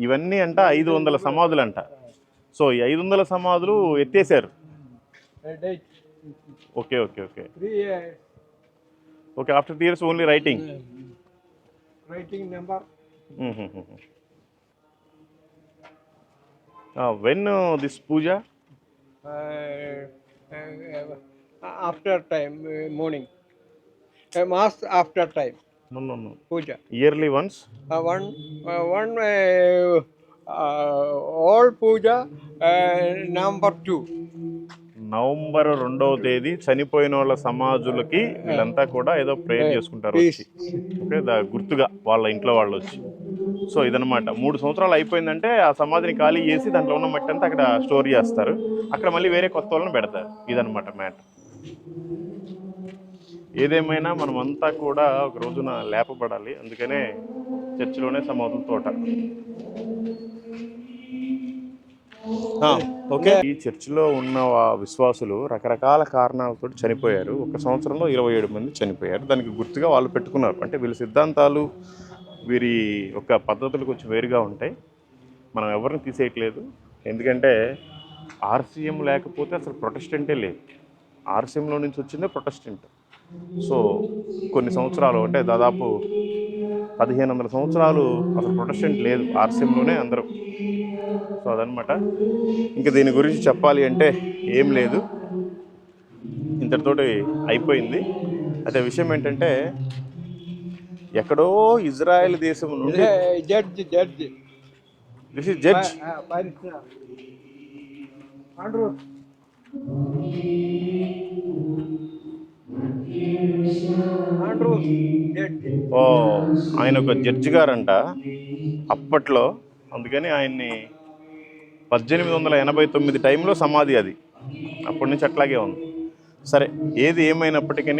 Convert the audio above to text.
ఇవన్నీ అంట ఐదు వందల సమాధులు అంట సో ఈ ఐదు వందల సమాధులు ఎత్తేసారు. Uh, okay okay okay. uh, okay after three years only writing. number. When this puja? Uh, uh, uh, after time uh, puja. Yearly once uh, all puja uh, number two. November రెండవ తేదీ చనిపోయిన వాళ్ళ సమాజులకి వీళ్ళంతా కూడా ఏదో prayer చేసుకుంటారు వచ్చి. Okay దా గుర్తుగా వాళ్ళ ఇంట్లో వాళ్ళు వచ్చి. సో ఇదనమాట మూడు సంవత్సరాలు అయిపోయిందంటే ఆ సమాధిని ఖాళీ చేసి దాంట్లో ఉన్న మట్టి అంతా అక్కడ స్టోర్ చేస్తారు. అక్కడ మళ్ళీ వేరే కొత్త వాళ్ళని పెడతారు. ఇదనమాట మ్యాటర్. ఏదేమైనా మనమంతా కూడా ఒక రోజున లేపబడాలి. అందుకనే చర్చిలోనే సమాధుల తోట. ఓకే. ఈ చర్చిలో ఉన్న విశ్వాసులు రకరకాల కారణాలతో చనిపోయారు. ఒక సంవత్సరంలో ఇరవై ఏడు మంది చనిపోయారు. దానికి గుర్తుగా వాళ్ళు పెట్టుకున్నారు. అంటే వీళ్ళ సిద్ధాంతాలు వీరి యొక్క పద్ధతులు కొంచెం వేరుగా ఉంటాయి. మనం ఎవరిని తీసేయట్లేదు. ఎందుకంటే ఆర్సీఎం లేకపోతే అసలు ప్రొటెస్టెంటే లేదు. ఆర్సీఎంలో నుంచి వచ్చిందే ప్రొటెస్టెంట్. సో కొన్ని సంవత్సరాలు అంటే దాదాపు పదిహేను వందల సంవత్సరాలు అసలు ప్రొటెస్టెంట్ లేదు ఆర్సీఎంలోనే అందరూ. సో అదనమాట ఇంకా దీని గురించి చెప్పాలి అంటే ఏం లేదు. ఇంతటితోటి అయిపోయింది. అయితే విషయం ఏంటంటే ఎక్కడో ఇజ్రాయెల్ దేశం నుండి judge, judge. This is judge ఓ ఆయన ఒక జడ్జి గారంట. అప్పట్లో అందుకని ఆయన్ని పద్దెనిమిది వందల ఎనభై తొమ్మిది టైంలో సమాధి అది. అప్పటి నుంచి అట్లాగే ఉంది. సరే ఏది ఏమైనప్పటికీ